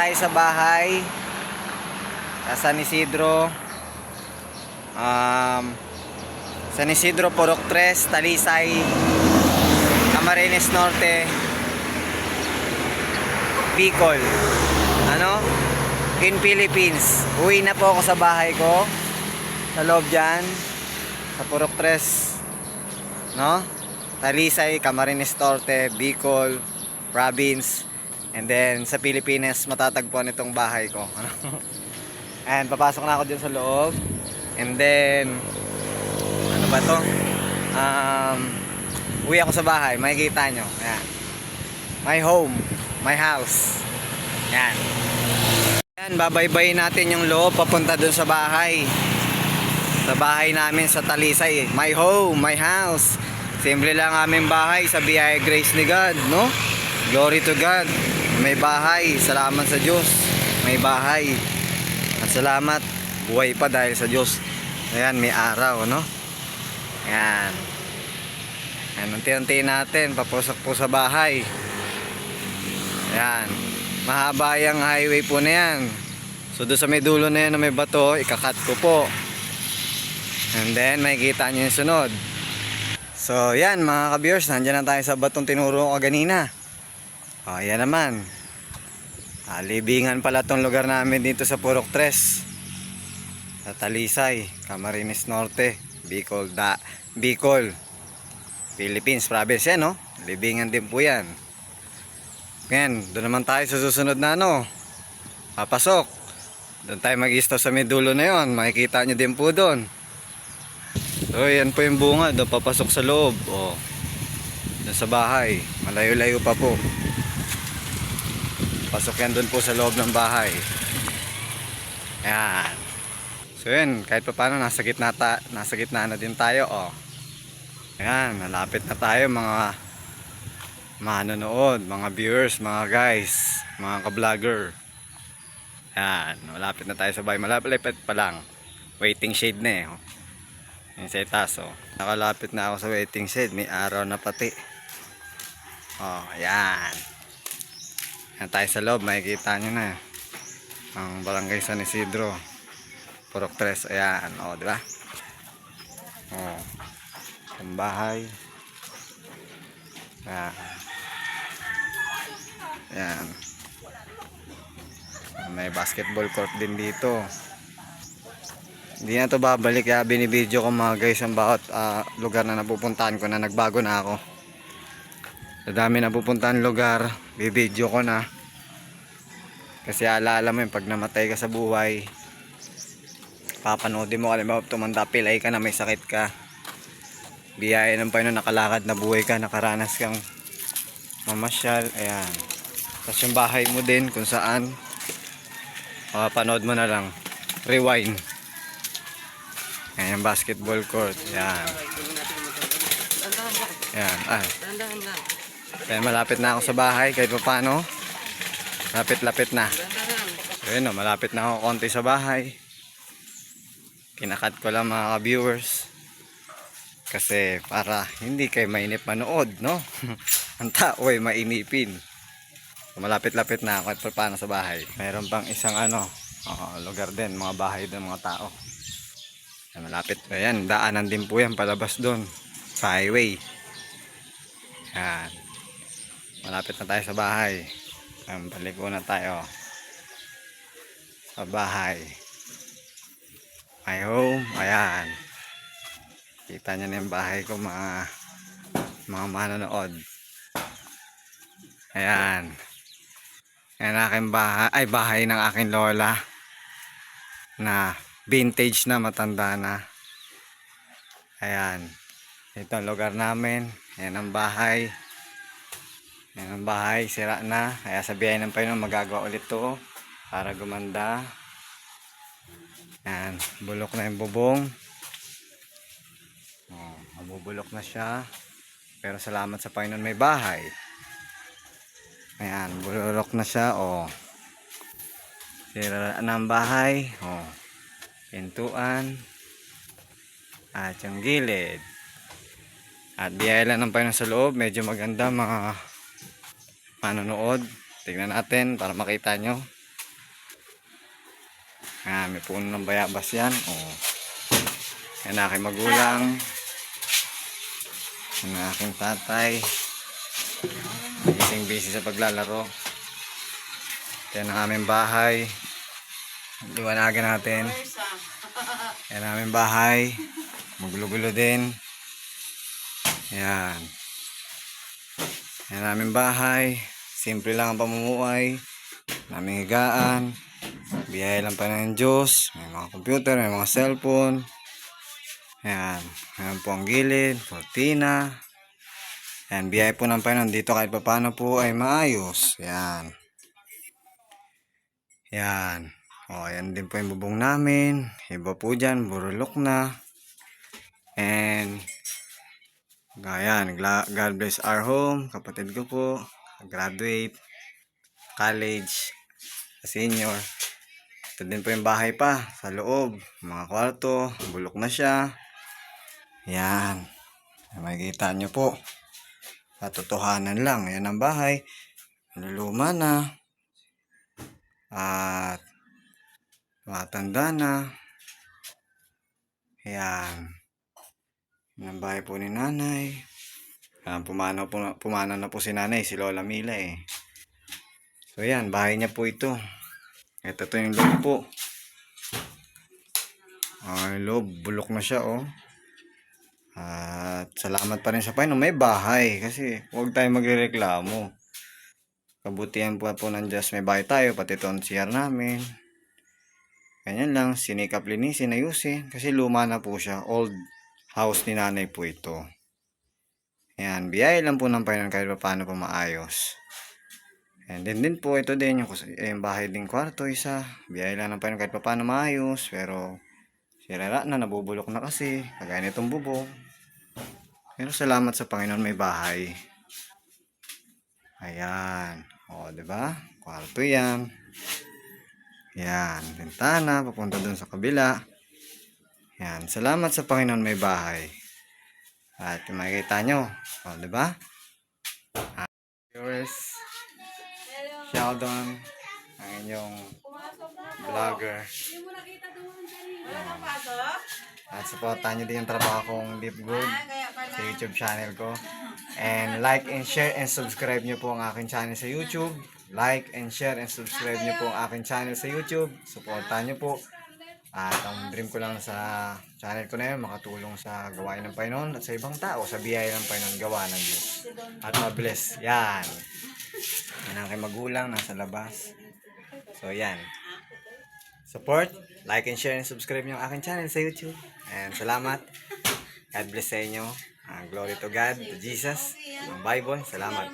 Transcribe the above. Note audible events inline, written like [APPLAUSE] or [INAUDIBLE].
tayo sa bahay. Sa San Isidro. Um, San Isidro, Porok 3, Talisay, Camarines Norte, Bicol. Ano? In Philippines. Uwi na po ako sa bahay ko. Sa loob dyan. Sa Porok 3. No? Talisay, Camarines Norte, Bicol, Province. And then sa Pilipinas matatagpuan itong bahay ko. [LAUGHS] Ano? And papasok na ako dyan sa loob. And then ano ba to? Um, uwi ako sa bahay. Makikita nyo. Ayan. My home. My house. Ayan. Ayan, babaybayin natin yung loob papunta dun sa bahay. Sa bahay namin sa Talisay. My home, my house. Simple lang aming bahay sa biyaya grace ni God, no? Glory to God. May bahay. Salamat sa Diyos. May bahay. At salamat. Buhay pa dahil sa Diyos. Ayan, may araw, no? Ayan. Ayan, unti-unti natin. Papusok po sa bahay. Ayan. Mahaba yung highway po na yan. So doon sa may dulo na yan na may bato, ikakat ko po. And then, makikita nyo yung sunod. So, yan mga ka-viewers, nandiyan na tayo sa batong tinuro ko kanina. O, yan naman. Ah, libingan pala tong lugar namin dito sa Purok 3. Sa Talisay, Camarines Norte, Bicol, da, Bicol, Philippines province yan, no? Libingan din po yan. Ngayon, doon naman tayo sa susunod na ano. Papasok. Doon tayo mag-isto sa may dulo na yon. Makikita nyo din po doon. So, yan po yung bunga. Doon papasok sa loob. O, doon sa bahay. Malayo-layo pa po. Pasok yan doon po sa loob ng bahay. Yan. So yan, kahit pa paano nasa gitna, ta, nasa gitna na din tayo. O. Yan, malapit na tayo mga manonood, mga viewers, mga guys, mga ka-vlogger. Yan, malapit na tayo sa bahay. Malapit pa lang. Waiting shade na eh. oh. Yung sa itaas, oh. Nakalapit na ako sa waiting shade. May araw na pati. Oh, yan. Yan tayo sa loob. Makikita nyo na. Ang barangay San Isidro. Purok 3. Ayan. O, di ba? O. Ang bahay. Ayan. Ayan. May basketball court din dito. Hindi na to babalik kaya binibideo ko mga guys ang bawat ah, lugar na napupuntahan ko na nagbago na ako. Dami na pupuntahan lugar, bibideo ko na. Kasi alaala mo yun, pag namatay ka sa buhay, papanoodin mo, mo, tumanda, pilay ka na, may sakit ka. Biyaya ng Panginoon, nakalakad na buhay ka, nakaranas kang mamasyal, ayan. Tapos yung bahay mo din, kung saan, panood mo na lang, rewind. Ayan yung basketball court, ayan. Ayan, ay. Kaya malapit na ako sa bahay kahit pa paano. Lapit-lapit na. Yun o, malapit na ako konti sa bahay. Kinakat ko lang mga viewers Kasi para hindi kayo mainip manood, no? [LAUGHS] Ang tao ay mainipin. Malapit-lapit na ako kahit pa paano sa bahay. Meron pang isang ano, oo, lugar din, mga bahay ng mga tao. Ayan, malapit. Ayan, daanan din po yan palabas doon. Sa highway. Yan. Malapit na tayo sa bahay. Ayan, balik na tayo. Sa bahay. My home. Ayan. Kita nyo na yung bahay ko mga mga manonood. Ayan. Ayan aking bahay. Ay, bahay ng aking lola. Na vintage na, matanda na. Ayan. Ito ang lugar namin. Ayan ang bahay. Ayan ang bahay. Sira na. Kaya sabihin ng Panginoon magagawa ulit to. Para gumanda. Ayan. Bulok na yung bubong. Oh, mabubulok na siya. Pero salamat sa Panginoon may bahay. Ayan. Bulok na siya. Oh. Sira na ang bahay. Oh. Pintuan. At yung gilid. At biyaya lang ng Panginoon sa loob. Medyo maganda mga manonood. Tignan natin para makita nyo. Ayan, may puno ng bayabas yan. Oh. Yan aking magulang. Yan aking tatay. Gising busy sa paglalaro. Yan ang aming bahay. Liwanagan natin. Yan ang aming bahay. Magulo-gulo din. Yan. Yan ang aming bahay. Simple lang ang pamumuhay. Naming higaan. Biyaya lang pa ng Diyos. May mga computer, may mga cellphone. Yan. Yan po ang gilid. Cortina. Yan. Biyaya po ng Panginoon. Dito kahit paano po ay maayos. Yan. Yan. O, yan din po yung bubong namin. Iba po dyan. Burulok na. And, Ayan, God bless our home. Kapatid ko po. Graduate. College. Senior. Ito din po yung bahay pa. Sa loob. Mga kwarto. Bulok na siya. Yan. Makikita nyo po. Katotohanan lang. Yan ang bahay. Naluluma na. At matanda na. Yan. Yan ang bahay po ni nanay. Ah, pumanaw, po, pumanaw na po si nanay, si Lola Mila eh. So yan, bahay niya po ito. Ito to yung loob po. Ah, yung loob, bulok na siya oh. At salamat pa rin sa Panginoon, may bahay. Kasi huwag tayo magrereklamo. Kabutihan po po ng Diyos, may bahay tayo, pati ito ang CR namin. Ganyan lang, sinikap linisin, ayusin. Kasi luma na po siya, old house ni nanay po ito. Yan, biyaya lang po ng Panginoon kahit pa paano po maayos. And then din po, ito din yung, kus- yung bahay din kwarto, isa. Biyaya lang ng Panginoon kahit pa paano maayos. Pero, sirara na, nabubulok na kasi. Kagaya nitong bubong. Pero salamat sa Panginoon may bahay. Ayan. O, ba? Kwarto yan. Yan. Bintana, papunta dun sa kabila. Yan. Salamat sa Panginoon may bahay. At makikita nyo. O, di ba? Ah, Viewers. Sheldon. Ang inyong vlogger. At supportan nyo din yung trabaho kong Deep Good sa YouTube channel ko. And like and share and subscribe nyo po ang aking channel sa YouTube. Like and share and subscribe nyo po ang aking channel sa YouTube. Supportan nyo po. At ang dream ko lang sa channel ko na yun, makatulong sa gawain ng Panginoon at sa ibang tao, sa biyaya ng Panginoon, gawa ng Diyos. At mabless. Yan. Yan ang kay magulang, nasa labas. So, yan. Support, like, and share, and subscribe yung aking channel sa YouTube. And salamat. God bless sa inyo. Uh, glory to God, to Jesus, ang Bible. Salamat.